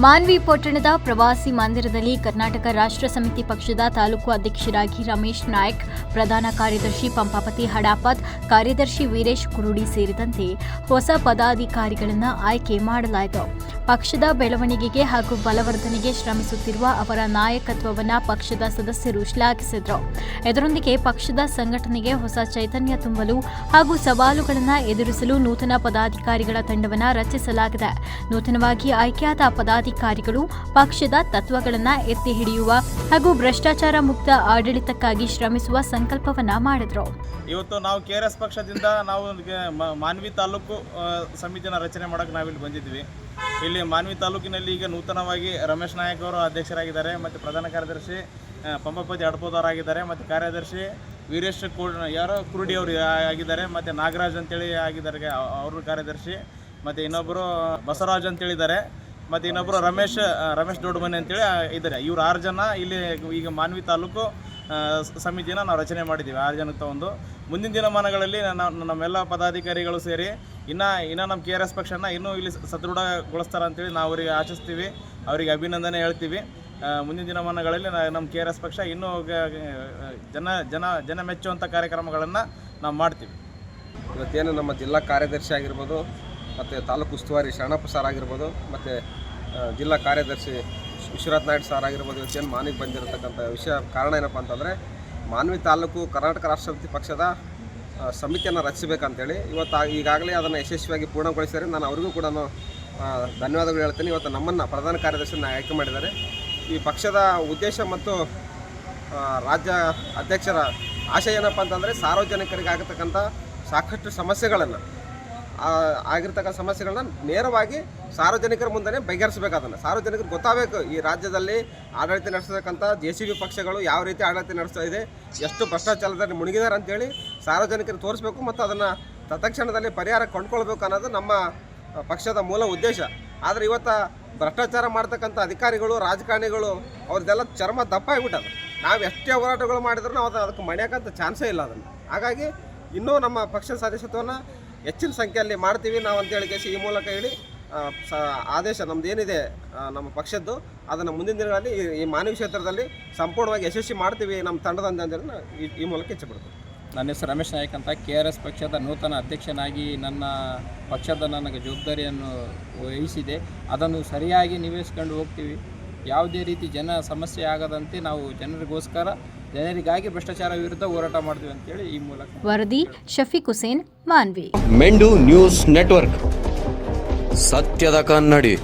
ಮಾನ್ವಿ ಪಟ್ಟಣದ ಪ್ರವಾಸಿ ಮಂದಿರದಲ್ಲಿ ಕರ್ನಾಟಕ ರಾಷ್ಟ್ರ ಸಮಿತಿ ಪಕ್ಷದ ತಾಲೂಕು ಅಧ್ಯಕ್ಷರಾಗಿ ರಮೇಶ್ ನಾಯಕ್, ಪ್ರಧಾನ ಕಾರ್ಯದರ್ಶಿ ಪಂಪಾಪತಿ ಹಡಾಪತ್, ಕಾರ್ಯದರ್ಶಿ ವೀರೇಶ್ ಕುರುಡಿ ಸೇರಿದಂತೆ ಹೊಸ ಪದಾಧಿಕಾರಿಗಳನ್ನು ಆಯ್ಕೆ ಮಾಡಲಾಯಿತು. ಪಕ್ಷದ ಬೆಳವಣಿಗೆಗೆ ಹಾಗೂ ಬಲವರ್ಧನೆಗೆ ಶ್ರಮಿಸುತ್ತಿರುವ ಅವರ ನಾಯಕತ್ವವನ್ನು ಪಕ್ಷದ ಸದಸ್ಯರು ಶ್ಲಾಘಿಸಿದರು. ಇದರೊಂದಿಗೆ ಪಕ್ಷದ ಸಂಘಟನೆಗೆ ಹೊಸ ಚೈತನ್ಯ ತುಂಬಲು ಹಾಗೂ ಸವಾಲುಗಳನ್ನು ಎದುರಿಸಲು ನೂತನ ಪದಾಧಿಕಾರಿಗಳ ತಂಡವನ್ನು ರಚಿಸಲಾಗಿದೆ. ನೂತನವಾಗಿ ಆಯ್ಕೆಯಾದ ಪದಾಧಿಕಾರಿಗಳು ಪಕ್ಷದ ತತ್ವಗಳನ್ನು ಎತ್ತಿ ಹಿಡಿಯುವ ಹಾಗೂ ಭ್ರಷ್ಟಾಚಾರ ಮುಕ್ತ ಆಡಳಿತಕ್ಕಾಗಿ ಶ್ರಮಿಸುವ ಸಂಕಲ್ಪವನ್ನ ಮಾಡಿದರು. ಇವತ್ತು ನಾವು ಕೆ ಆರ್ ಎಸ್ ಪಕ್ಷದಿಂದ ನಾವು ಮಾನ್ವಿ ತಾಲೂಕು ಸಮಿತಿನ ರಚನೆ ಮಾಡಕ್ಕೆ ನಾವಿಲ್ಲಿ ಬಂದಿದ್ವಿ ಇಲ್ಲಿ ಮಾನ್ವಿ ತಾಲೂಕಿನಲ್ಲಿ ಈಗ ನೂತನವಾಗಿ ರಮೇಶ್ ನಾಯಕ್ ಅವರು ಅಧ್ಯಕ್ಷರಾಗಿದ್ದಾರೆ ಮತ್ತು ಪ್ರಧಾನ ಕಾರ್ಯದರ್ಶಿ ಪಂಪಪತಿ ಅಡ್ಪೋದವರಾಗಿದ್ದಾರೆ ಮತ್ತು ಕಾರ್ಯದರ್ಶಿ ವೀರೇಶ್ ಕೋ ಯಾರೋ ಕುರುಡಿ ಅವರು ಆಗಿದ್ದಾರೆ ಮತ್ತು ನಾಗರಾಜ್ ಅಂತೇಳಿ ಆಗಿದ್ದಾರೆ ಅವರು ಕಾರ್ಯದರ್ಶಿ ಮತ್ತು ಇನ್ನೊಬ್ಬರು ಬಸವರಾಜ್ ಅಂತೇಳಿದ್ದಾರೆ ಮತ್ತು ಇನ್ನೊಬ್ಬರು ರಮೇಶ್ ರಮೇಶ್ ದೊಡ್ಡಮನೆ ಅಂತೇಳಿ ಇದ್ದಾರೆ. ಇವರು ಆರು ಜನ ಇಲ್ಲಿ ಈಗ ಮಾನ್ವಿ ತಾಲೂಕು ಸಮಿತಿನ ನಾವು ರಚನೆ ಮಾಡಿದ್ದೀವಿ. ಆರು ಜನಕ್ಕೆ ತಗೊಂಡು. ಮುಂದಿನ ದಿನಮಾನಗಳಲ್ಲಿ ನಾವು ನಮ್ಮೆಲ್ಲ ಪದಾಧಿಕಾರಿಗಳು ಸೇರಿ ಇನ್ನು ಇನ್ನು ನಮ್ಮ ಕೆ ಆರ್ ಎಸ್ ಪಕ್ಷನ ಇನ್ನೂ ಇಲ್ಲಿ ಸದೃಢಗೊಳಿಸ್ತಾರೆ ಅಂತೇಳಿ ನಾವು ಅವರಿಗೆ ಆಶಿಸ್ತೀವಿ. ಅವರಿಗೆ ಅಭಿನಂದನೆ ಹೇಳ್ತೀವಿ. ಮುಂದಿನ ದಿನಮಾನಗಳಲ್ಲಿ ನಮ್ಮ ಕೆ ಆರ್ ಎಸ್ ಪಕ್ಷ ಇನ್ನೂ ಜನ ಜನ ಜನ ಮೆಚ್ಚುವಂಥ ಕಾರ್ಯಕ್ರಮಗಳನ್ನು ನಾವು ಮಾಡ್ತೀವಿ. ಇವತ್ತೇನು ನಮ್ಮ ಜಿಲ್ಲಾ ಕಾರ್ಯದರ್ಶಿ ಆಗಿರ್ಬೋದು, ಮತ್ತು ತಾಲೂಕು ಉಸ್ತುವಾರಿ ಶರಣಪ್ಪ ಸರ್ ಆಗಿರ್ಬೋದು, ಮತ್ತು ಜಿಲ್ಲಾ ಕಾರ್ಯದರ್ಶಿ ವಿಶ್ವನಾಥ್ ನಾಯ್ಡು ಸರ್ ಆಗಿರ್ಬೋದು ಇವತ್ತೇನು ಮಾನ್ವಿಗೆ ಬಂದಿರತಕ್ಕಂಥ ವಿಷಯ, ಕಾರಣ ಏನಪ್ಪ ಅಂತಂದರೆ ಮಾನ್ವಿ ತಾಲೂಕು ಕರ್ನಾಟಕ ರಾಷ್ಟ್ರಪತಿ ಪಕ್ಷದ ಸಮಿತಿಯನ್ನು ರಚಿಸಬೇಕಂತೇಳಿ ಇವತ್ತು ಈಗಾಗಲೇ ಅದನ್ನು ಯಶಸ್ವಿಯಾಗಿ ಪೂರ್ಣಗೊಳಿಸಿದರೆ ನಾನು ಅವರಿಗೂ ಕೂಡ ಧನ್ಯವಾದಗಳು ಹೇಳ್ತೀನಿ. ಇವತ್ತು ನಮ್ಮನ್ನು ಪ್ರಧಾನ ಕಾರ್ಯದರ್ಶಿಯನ್ನು ಆಯ್ಕೆ ಮಾಡಿದ್ದಾರೆ. ಈ ಪಕ್ಷದ ಉದ್ದೇಶ ಮತ್ತು ರಾಜ್ಯ ಅಧ್ಯಕ್ಷರ ಆಶಯ ಏನಪ್ಪ ಅಂತಂದರೆ ಸಾರ್ವಜನಿಕರಿಗೆ ಆಗತಕ್ಕಂಥ ಸಾಕಷ್ಟು ಸಮಸ್ಯೆಗಳನ್ನು ಆಗಿರ್ತಕ್ಕಂಥ ಸಮಸ್ಯೆಗಳನ್ನ ನೇರವಾಗಿ ಸಾರ್ವಜನಿಕರ ಮುಂದೆ ಬಗೆಹರಿಸಬೇಕು ಅದನ್ನು. ಸಾರ್ವಜನಿಕರಿಗೆ ಗೊತ್ತಾಗಬೇಕು ಈ ರಾಜ್ಯದಲ್ಲಿ ಆಡಳಿತ ನಡೆಸತಕ್ಕಂಥ ಜೆ ಸಿ ಬಿ ಪಕ್ಷಗಳು ಯಾವ ರೀತಿ ಆಡಳಿತ ನಡೆಸ್ತಾ ಇದೆ, ಎಷ್ಟು ಭ್ರಷ್ಟಾಚಾರದಲ್ಲಿ ಮುಳುಗಿದ್ದಾರೆ ಅಂತೇಳಿ ಸಾರ್ವಜನಿಕರು ತೋರಿಸ್ಬೇಕು ಮತ್ತು ಅದನ್ನು ತತ್ಕ್ಷಣದಲ್ಲಿ ಪರಿಹಾರ ಕೊಂಡ್ಕೊಳ್ಬೇಕು ಅನ್ನೋದು ನಮ್ಮ ಪಕ್ಷದ ಮೂಲ ಉದ್ದೇಶ. ಆದರೆ ಇವತ್ತು ಭ್ರಷ್ಟಾಚಾರ ಮಾಡ್ತಕ್ಕಂಥ ಅಧಿಕಾರಿಗಳು, ರಾಜಕಾರಣಿಗಳು ಅವ್ರದ್ದೆಲ್ಲ ಚರ್ಮ ದಪ್ಪ ಆಗಿಬಿಟ್ಟದು. ನಾವು ಎಷ್ಟೇ ಹೋರಾಟಗಳು ಮಾಡಿದ್ರು ಅದು- ಅದಕ್ಕೆ ಮಣಿಯೋಕ್ಕಂತ ಚಾನ್ಸೇ ಇಲ್ಲ ಅದನ್ನು. ಹಾಗಾಗಿ ಇನ್ನೂ ನಮ್ಮ ಪಕ್ಷದ ಸದಸ್ಯತ್ವವನ್ನು ಹೆಚ್ಚಿನ ಸಂಖ್ಯೆಯಲ್ಲಿ ಮಾಡ್ತೀವಿ ನಾವು ಅಂತೇಳಿ ಕೇಸಿ ಈ ಮೂಲಕ ಹೇಳಿ ಸ, ಆದೇಶ ನಮ್ದು ಏನಿದೆ ನಮ್ಮ ಪಕ್ಷದ್ದು, ಅದನ್ನು ಮುಂದಿನ ದಿನಗಳಲ್ಲಿ ಈ- ಮಾನವೀಯ ಮಾನವ ಕ್ಷೇತ್ರದಲ್ಲಿ ಸಂಪೂರ್ಣವಾಗಿ ಯಶಸ್ವಿ ಮಾಡ್ತೀವಿ ನಮ್ಮ ತಂಡದ ಅಂತೇಳಿ ಈ ಮೂಲಕ ಇಚ್ಛೆಪಡ್ತೀನಿ ನನ್ನ ಹೆಸರು ರಮೇಶ್ ನಾಯಕ್ ಅಂತ, ಕೆ ಆರ್ ಎಸ್ ಪಕ್ಷದ ನೂತನ ಅಧ್ಯಕ್ಷನಾಗಿ ನನ್ನ ಪಕ್ಷದ ನನಗೆ ಜವಾಬ್ದಾರಿಯನ್ನು ವಹಿಸಿದೆ. ಅದನ್ನು ಸರಿಯಾಗಿ ನಿಭಾಯಿಸ್ಕೊಂಡು ಹೋಗ್ತೀವಿ. ಯಾವುದೇ ರೀತಿ ಜನ ಸಮಸ್ಯೆ ಆಗದಂತೆ ನಾವು ಜನರಿಗೋಸ್ಕರ ಜನರಿಗಾಗಿ ಭ್ರಷ್ಟಾಚಾರ ವಿರುದ್ಧ ಹೋರಾಟ ಮಾಡ್ತೀವಿ ಅಂತೇಳಿ ಈ ಮೂಲಕ ವರದಿ ಶಫೀಕ್ ಹುಸೇನ್ ಮಾನ್ವಿ. ಮೆಂಡು ನ್ಯೂಸ್ ನೆಟ್ವರ್ಕ್. ಸತ್ಯದ ಕನ್ನಡಿ.